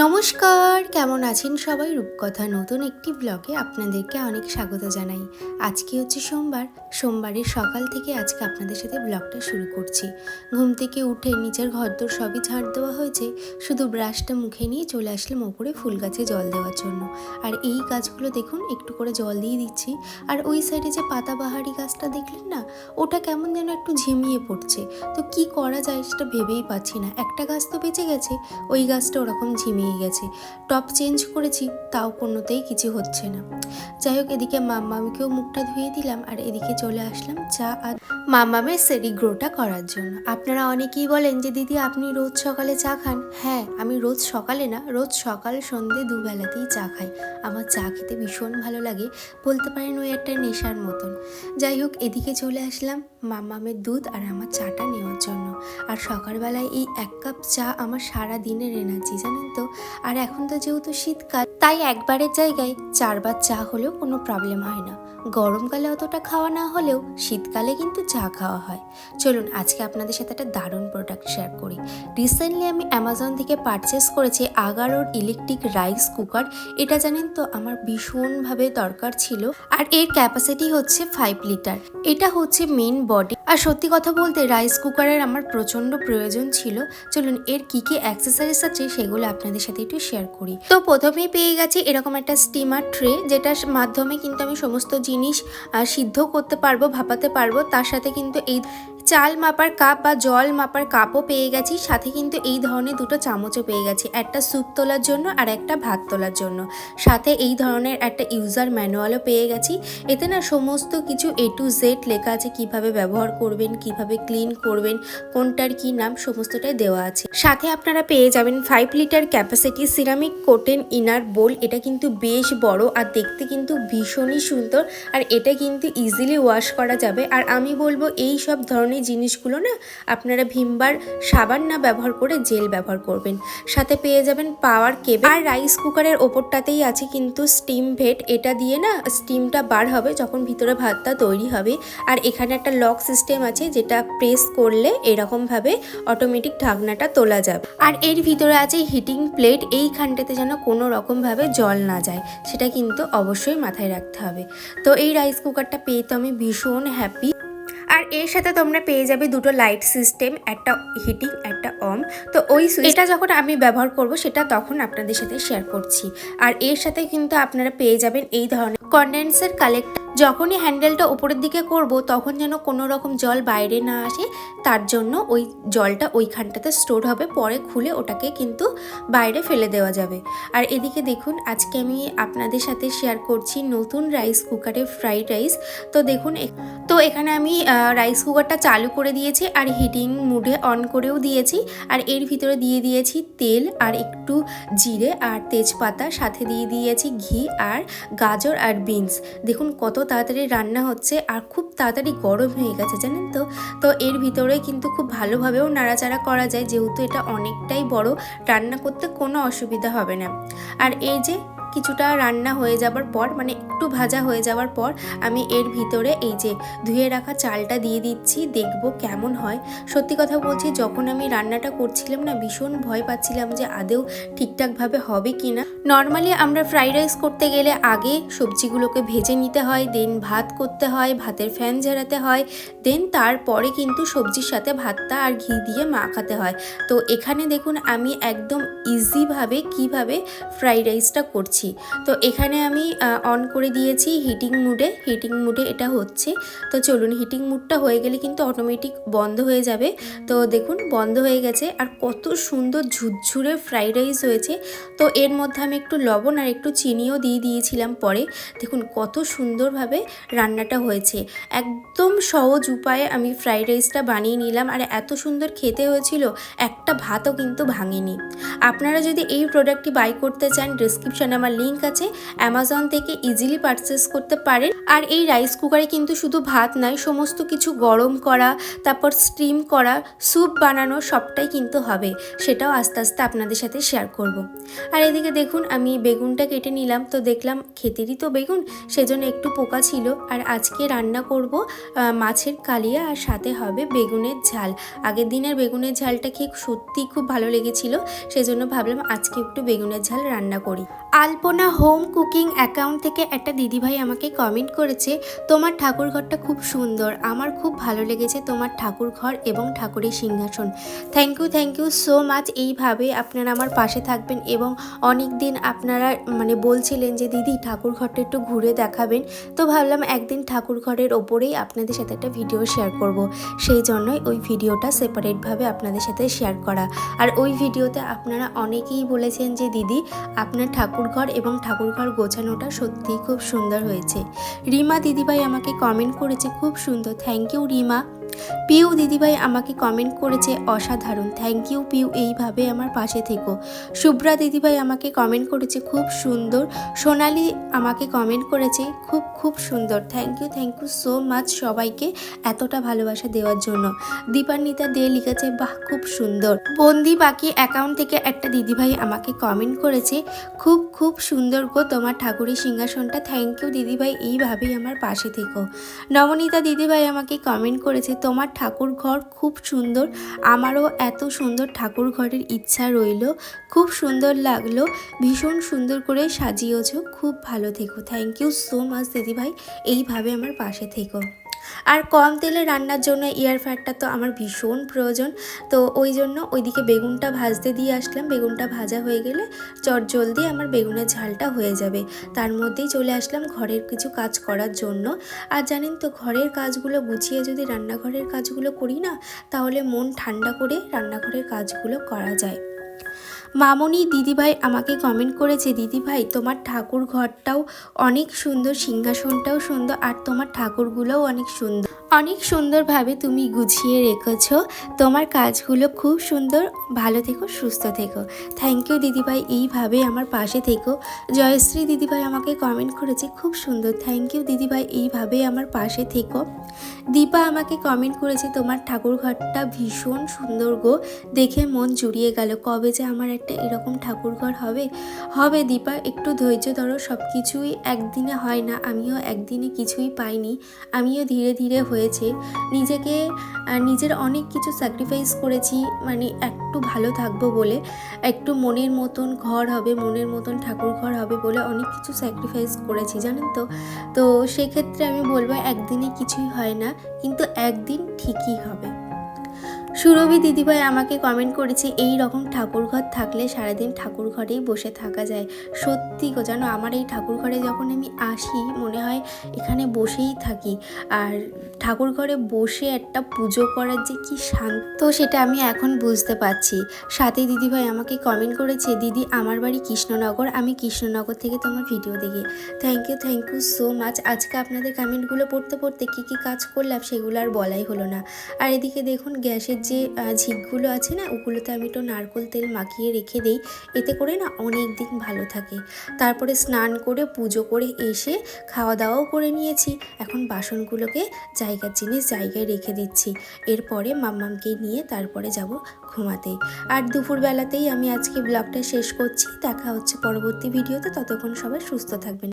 নমস্কার, কেমন আছেন সবাই? রূপকথা নতুন একটি ব্লগে আপনাদেরকে অনেক স্বাগত জানাই। আজকে হচ্ছে সোমবার। সোমবারের সকাল থেকে আজকে আপনাদের সাথে ব্লগটা শুরু করছি। ঘুম থেকে উঠে নিচের ঘরদোর সবই ঝাড় দেওয়া হয়েছে। শুধু ব্রাশটা মুখে নিয়ে চলে আসলাম ওপরে ফুল গাছে জল দেওয়ার জন্য। আর এই গাছগুলো দেখুন, একটু করে জল দিয়ে দিচ্ছি। আর ওই সাইডে যে পাতাবাহারি গাছটা দেখলেন না, ওটা কেমন যেন একটু ঝিমিয়ে পড়ছে। তো কি করা যায় সেটা ভেবেই পাচ্ছি না। একটা গাছ তো বেঁচে গেছে, ওই গাছটা ওরকম ঝিমিয়ে গেছে। টপ চেঞ্জ করেছি, তাও কোনোতেই কিছু হচ্ছে না। যাই হোক, এদিকে মাম্মামিকেও মুখটা ধুয়ে দিলাম আর এদিকে চলে আসলাম চা আর মাম্মামের সেরি গ্রোটা করার জন্য। আপনারা অনেকেই বলেন যে, দিদি, আপনি রোজ সকালে চা খান? হ্যাঁ আমি রোজ সকালে না, রোজ সকাল সন্ধে দুবেলাতেই চা খাই। আমার চা খেতে ভীষণ ভালো লাগে, বলতে পারেন ওই একটা নেশার মতন। যাই হোক, এদিকে চলে আসলাম। মাম্মামের দুধ আর আমার চাটা নেওয়ার জন্য। আর সকালবেলায় এই এক কাপ চা আমার সারা দিনের এনার্জি জানেন তো? আর এখন তো যেহেতু শীতকাল, তাই একবারের জায়গায় চারবার চা হলেও কোনো প্রবলেম হয় না। গরমকালে অতটা খাওয়া না হলেও শীতকালে কিন্তু চা খাওয়া হয়। চলুন, আজকে আপনাদের সাথে একটা দারুণ প্রোডাক্ট শেয়ার করি। রিসেন্টলি আমি অ্যামাজন থেকে পারচেস করেছি আগারোর ইলেকট্রিক রাইস কুকার এটা জানেন তো, আমার ভীষণভাবে দরকার ছিল। আর এর ক্যাপাসিটি হচ্ছে ফাইভ লিটার এটা হচ্ছে মেন বডি আর সত্যি কথা বলতে রাইস কুকারের আমার প্রচণ্ড প্রয়োজন ছিল। চলুন, এর কি কি অ্যাক্সেসারিজ আছে সেগুলো আপনাদের সাথে একটু শেয়ার করি। তো প্রথমেই পেয়ে গেছি এরকম একটা স্টিমার ট্রে যেটার মাধ্যমে কিন্তু আমি সমস্ত জিনিস সিদ্ধ করতে পারব, ভাপাতে পারব। তার সাথে কিন্তু এই চাল মাপার কাপ বা জল মাপার কাপও পেয়ে গেছি। সাথে কিন্তু এই ধরনের দুটো চামচও পেয়ে গেছি। একটা স্যুপ তোলার জন্য আর একটা ভাত তোলার জন্য। সাথে এই ধরনের একটা ইউজার ম্যানুয়ালও পেয়ে গেছি। এতে না সমস্ত কিছু এ টু জেড লেখা আছে, কীভাবে ব্যবহার করবেন, কীভাবে ক্লিন করবেন, কোনটার কি নাম, সমস্তটাই দেওয়া আছে। সাথে আপনারা পেয়ে যাবেন five litre capacity ceramic coated inner bowl এটা কিন্তু বেশ বড় আর দেখতে কিন্তু ভীষণই সুন্দর। আর এটা কিন্তু ইজিলি ওয়াশ করা যাবে। আর আমি বলব, এই সব ধরনের জিনিসগুলো না আপনারা ভিমবার সাবান না ব্যবহার করে জেল ব্যবহার করবেন। সাথে পেয়ে যাবেন পাওয়ার কেবল। আর রাইস কুকারের ওপরটাতেই আছে কিন্তু স্টিম ভেট। এটা দিয়ে না স্টিমটা বার হবে যখন ভিতরে ভাতটা তৈরি হবে। আর এখানে একটা লক সিস্টেম আছে যেটা প্রেস করলে এরকমভাবে অটোমেটিক ঢাকনাটা তোলা যাবে। আর এর ভিতরে আছে হিটিং প্লেট। এইখানটাতে যেন কোনো রকমভাবে জল না যায়। সেটা কিন্তু অবশ্যই মাথায় রাখতে হবে। তো এই রাইস কুকারটা পেয়ে তো আমি ভীষণ হ্যাপি। আর এর সাথে তোমরা পেয়ে যাবে দুটো লাইট সিস্টেম একটা হিটিং একটা অম তো ওই সুইচটা যখন আমি ব্যবহার করব, সেটা তখন আপনাদের সাথে শেয়ার করছি। আর এর সাথে কিন্তু আপনারা পেয়ে যাবেন এই ধরনের কন্ডেন্সার কালেক্ট যখনই হ্যান্ডেলটা উপরের দিকে করব, তখন যেন কোনো রকম জল বাইরে না আসে। তার জন্য ওই জলটা ওইখানটাতে স্টোর হবে, পরে খুলে ওটাকে কিন্তু বাইরে ফেলে দেওয়া যাবে। আর এদিকে দেখুন, আজকে আমি আপনাদের সাথে শেয়ার করছি নতুন রাইস কুকারে ফ্রাইড রাইস তো দেখুন তো এখানে আমি রাইস কুকারটা চালু করে দিয়েছি আর হিটিং মুডে অন করেও দিয়েছি। আর এর ভিতরে দিয়ে দিয়েছি তেল আর একটু জিরে আর তেজপাতা, সাথে দিয়ে দিয়েছি ঘি আর গাজর আর বিনস দেখুন কত তাড়াতাড়ি রান্না হচ্ছে আর খুব তাড়াতাড়ি গরম হয়ে গেছে, জানেন তো? তো এর ভিতরে কিন্তু খুব ভালোভাবেও নাড়াচাড়া করা যায়, যেহেতু এটা অনেকটাই বড়, রান্না করতে কোনো অসুবিধা হবে না। আর এই যে কিছুটা রান্না হয়ে যাবার পর মানে একটু ভাজা হয়ে যাওয়ার পর, আমি এর ভিতরে এই যে ধুয়ে রাখা চালটা দিয়ে দিচ্ছি, দেখব কেমন হয়। সত্যি কথা বলছি, যখন আমি রান্নাটা করছিলাম না, ভীষণ ভয় পাচ্ছিলাম যে আদেও ঠিকঠাকভাবে হবে কি না নর্মালি আমরা ফ্রাইড রাইস করতে গেলে আগে সবজিগুলোকে ভেজে নিতে হয়, দেন ভাত করতে হয়, ভাতের ফ্যান ঝেড়াতে হয়, দেন তারপরে কিন্তু সবজির সাথে ভাতটা আর ঘি দিয়ে মাখাতে হয়। তো এখানে দেখুন, আমি একদম ইজিভাবে কীভাবে ফ্রাইড রাইসটা করছি। তো এখানে আমি অন করে দিয়েছি হিটিং মুডে হিটিং মুডে এটা হচ্ছে। তো চলুন হিটিং মুডটা হয়ে গেলে কিন্তু অটোমেটিক বন্ধ হয়ে যাবে। তো দেখুন, বন্ধ হয়ে গেছে আর কত সুন্দর ঝুরঝুরে ফ্রাইড রাইস হয়েছে। তো এর মধ্যে আমি একটু লবণ আর একটু চিনিও দিয়ে দিয়েছিলাম পরে। দেখুন, কত সুন্দরভাবে রান্নাটা হয়েছে। একদম সহজ উপায়ে আমি ফ্রাইড রাইসটা বানিয়ে নিলাম আর এত সুন্দর খেতে হয়েছিল, একটা ভাতও কিন্তু ভাঙেনি। আপনারা যদি এই প্রোডাক্টটি বাই করতে চান ডিসক্রিপশানে আমার লিঙ্ক আছে অ্যামাজন থেকে ইজিলি পারচেস করতে পারেন। আর এই রাইস কুকারে কিন্তু শুধু ভাত নয়, সমস্ত কিছু গরম করা, তারপর স্টিম করা স্যুপ বানানো সবটাই কিন্তু হবে। সেটাও আস্তে আস্তে আপনাদের সাথে শেয়ার করব। আর এদিকে দেখুন, আমি বেগুনটা কেটে নিলাম। তো দেখলাম খেতেরই তো বেগুন, সেজন্য একটু পোকা ছিল। আর আজকে রান্না করব মাছের কালিয়া আর সাথে হবে বেগুনের ঝাল। আগের দিনের বেগুনের ঝালটা খেয়ে সত্যিই খুব ভালো লেগেছিল। সেজন্য ভাবলাম আজকে একটু বেগুনের ঝাল রান্না করি। আলপনা হোম কুকিং অ্যাকাউন্ট থেকে একটা দিদিভাই আমাকে কমেন্ট করেছে, তোমার ঠাকুর ঘরটা খুব সুন্দর, আমার খুব ভালো লেগেছে তোমার ঠাকুর ঘর এবং ঠাকুরের সিংহাসন। Thank you thank you so much এইভাবে আপনারা আমার পাশে থাকবেন এবং অনেক দিন আপনারা মানে বলছিলেন যে, দিদি ঠাকুর ঘরটা একটু ঘুরে দেখাবেন। তো ভাবলাম একদিন ঠাকুর ঘরের ওপরেই আপনাদের সাথে একটা ভিডিও শেয়ার করব। সেই জন্যই ওই ভিডিওটা সেপারেটভাবে আপনাদের সাথে শেয়ার করা। আর ওই ভিডিওতে আপনারা অনেকেই বলেছেন যে, দিদি, আপনার ঠাকুরঘর এবং ঠাকুরঘর গোছানোটা সত্যিই খুব সুন্দর হয়েছে। রিমা দিদিভাই আমাকে কমেন্ট করেছে, খুব সুন্দর। Thank you Rima. পিউ দিদিভাই আমাকে কমেন্ট করেছে, অসাধারণ থ্যাংক ইউ পিউ, এইভাবে আমার পাশে থেকো। শুভ্রা দিদিভাই আমাকে কমেন্ট করেছে, খুব সুন্দর। সোনালি আমাকে কমেন্ট করেছে, খুব খুব সুন্দর thank you thank you so much সবাইকে এতটা ভালোবাসা দেওয়ার জন্য। দীপান্বিতা দে লিখেছে, বাহ, খুব সুন্দর। বন্দি বাকি অ্যাকাউন্ট থেকে একটা দিদিভাই আমাকে কমেন্ট করেছে, খুব খুব সুন্দর গো তোমার ঠাকুরের সিংহাসনটা থ্যাংক ইউ দিদিভাই, এইভাবেই আমার পাশে থেকো। নবনীতা দিদিভাই আমাকে কমেন্ট করেছে তোমার ঠাকুর ঘর খুব সুন্দর। আমারও এত সুন্দর ঠাকুর ঘরের ইচ্ছা রইল। খুব সুন্দর লাগল। ভীষণ সুন্দর করে সাজিয়েছ। খুব ভালো থেকো। থ্যাংক ইউ সো মাচ দিদিভাই। এইভাবে আমার পাশে থেকো। আর কম তেলে রান্নার জন্য এয়ার ফ্রায়ারটা তো আমার ভীষণ প্রয়োজন। তো ওই জন্য ওইদিকে বেগুনটা ভাজতে দিয়ে আসলাম। বেগুনটা ভাজা হয়ে গেলে চট জলদি আমার বেগুনের ঝালটা হয়ে যাবে। তার মধ্যেই চলে আসলাম ঘরের কিছু কাজ করার জন্য। আর জানেন তো, ঘরের কাজগুলো গুছিয়ে যদি রান্নাঘরের কাজগুলো করি না, তাহলে মন ঠান্ডা করে রান্নাঘরের কাজগুলো করা যায়। মামনি দিদিভাই আমাকে কমেন্ট করেছে, দিদিভাই, তোমার ঠাকুর ঘরটাও অনেক সুন্দর, সিংহাসনটাও সুন্দর, আর তোমার ঠাকুরগুলোও অনেক সুন্দর। অনেক সুন্দরভাবে তুমি গুছিয়ে রেখেছো। তোমার কাজগুলো খুব সুন্দর। ভালো থেকো, সুস্থ থেকো। থ্যাংক ইউ দিদিভাই, এইভাবে আমার পাশে থেকো। জয়শ্রী দিদিভাই আমাকে কমেন্ট করেছে, খুব সুন্দর। থ্যাংক ইউ দিদিভাই, এইভাবে আমার পাশে থেকো। দীপা আমাকে কমেন্ট করেছে, তোমার ঠাকুর ঘরটা ভীষণ সুন্দর গো। দেখে মন জুড়িয়ে গেল, কবে যে আমার একটা এরকম ঠাকুর ঘর হবে। হবে দীপা, একটু ধৈর্য ধরো সব কিছুই একদিনে হয় না। আমিও একদিনে কিছুই পাইনি। আমিও ধীরে ধীরে হয়েছে নিজেকে নিজের অনেক কিছু স্যাক্রিফাইস করেছি মানে একটু ভালো থাকব বলে, একটু মনের মতন ঘর হবে, মনের মতন ঠাকুর ঘর হবে বলে অনেক কিছু স্যাক্রিফাইস করেছি, জানেন তো? তো সেক্ষেত্রে আমি বলব একদিনে কিছুই হয় না, কিন্তু একদিন ঠিকই হবে। সুরভি দিদিভাই আমাকে কমেন্ট করেছে, এই রকম ঠাকুর ঘর থাকলে সারাদিন ঠাকুর ঘরেই বসে থাকা যায়। সত্যি গো, জানো, আমার এই ঠাকুর ঘরে যখন আমি আসি, মনে হয় এখানে বসেই থাকি। আর ঠাকুর ঘরে বসে একটা পুজো করার যে কি শান্ত সেটা আমি এখন বুঝতে পারছি। সাথে দিদিভাই আমাকে কমেন্ট করেছে, দিদি, আমার বাড়ি কৃষ্ণনগর, আমি কৃষ্ণনগর থেকে তোমার ভিডিও দেখি। Thank you thank you so much আজকে আপনাদের কমেন্টগুলো পড়তে পড়তে কী কী কাজ করলাম সেগুলো আর বলাই হলো না। আর এদিকে দেখুন, গ্যাসের যে ঝিকগুলো আছে না, ওগুলোতে আমি একটু নারকোল তেল মাখিয়ে রেখে দিই। এতে করে না অনেক দিন ভালো থাকে। তারপরে স্নান করে, পুজো করে এসে খাওয়া দাওয়াও করে নিয়েছি। এখন বাসনগুলোকে জায়গার জিনিস জায়গায় রেখে দিচ্ছি। এরপরে মাম্মামকে নিয়ে তারপরে যাব ঘুমাতে। আর দুপুরবেলাতেই আমি আজকে ব্লগটা শেষ করছি। দেখা হচ্ছে পরবর্তী ভিডিওতে। ততক্ষণ সবাই সুস্থ থাকবেন।